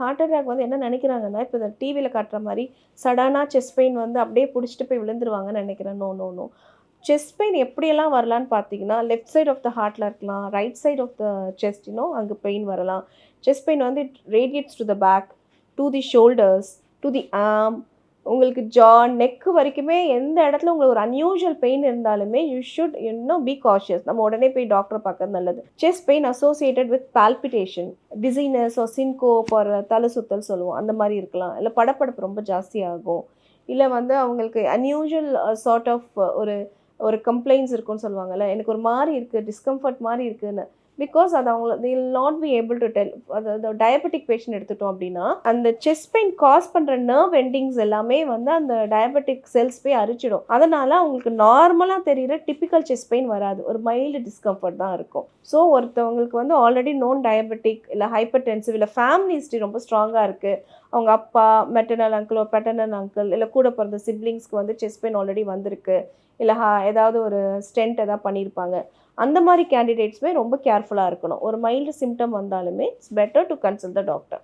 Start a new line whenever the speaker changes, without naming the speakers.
Heart attack வந்து என்ன நினைக்கிறாங்கன்னா இப்போ இந்த டிவியில் காட்டுற மாதிரி சடனாக செஸ்ட் பெயின் வந்து அப்படியே பிடிச்சிட்டு போய் விழுந்துருவாங்கன்னு நினைக்கிறேன். No no no chest pain எப்படியெல்லாம் வரலான்னு பார்த்தீங்கன்னா லெஃப்ட் சைட் ஆஃப் த ஹார்ட்டில் இருக்கலாம் right side of the chest இன்னும் அங்கே பெயின் வரலாம். செஸ்ட் பெயின் வந்து it radiates to the back to the shoulders to the arm உங்களுக்கு ஜா நெக்கு வரைக்குமே எந்த இடத்துல உங்களுக்கு ஒரு அன்யூஷுவல் பெயின் இருந்தாலுமே யூ ஷுட் இன்னும் பி காஷியஸ் நம்ம உடனே போய் டாக்டரை பார்க்கறது நல்லது. Chest pain associated with palpitation dizziness ஒரு சின்கோ ஒரு தலை சுத்தல் சொல்லுவோம். அந்த மாதிரி இருக்கலாம். இல்லை படப்படப்பு ரொம்ப ஜாஸ்தி ஆகும். இல்லை வந்து அவங்களுக்கு அன்யூஷுவல் சார்ட் ஆஃப் ஒரு ஒரு கம்ப்ளைண்ட்ஸ் இருக்குன்னு சொல்லுவாங்கல்ல. எனக்கு ஒரு மாதிரி இருக்குது டிஸ்கம்ஃபர்ட் மாதிரி இருக்குதுன்னு பிகாஸ் அது அவங்க will not be able to tell அதாவது டயபெட்டிக் பேஷண்ட் எடுத்துட்டோம் அப்படின்னா அந்த செஸ்ட் பெயின் காஸ் பண்ணுற நர்வ் எண்டிங்ஸ் எல்லாமே வந்து அந்த டயபெட்டிக் செல்ஸ் போய் அரிச்சிடும். அதனால் அவங்களுக்கு நார்மலாக தெரிகிற டிப்பிக்கல் செஸ்ட் பெயின் வராது. ஒரு மைல்டு டிஸ்கம்ஃபர்ட் தான் இருக்கும். ஸோ ஒருத்தவங்களுக்கு வந்து ஆல்ரெடி நோன் டயபெட்டிக் இல்லை ஹைப்பர் டென்சிவ் இல்லை ஃபேமிலி ஹிஸ்ட்ரி ரொம்ப ஸ்ட்ராங்காக இருக்குது அவங்க அப்பா மெட்டர்னல் அங்கிள் பெட்டர்னல் அங்கிள் இல்லை கூட பிறந்த சிப்ளிங்ஸ்க்கு வந்து செஸ்ட் பெயின் ஆல்ரெடி வந்திருக்கு. இல்லை ஹா ஏதாவது ஒரு ஸ்டென்ட் எதாவது பண்ணியிருப்பாங்க. அந்த மாதிரி கேண்டிடேட்ஸுமே ரொம்ப கேர்ஃபுல்லாக இருக்கணும். ஒரு மைல்டு சிம்டம் வந்தாலுமே it's better to consult the doctor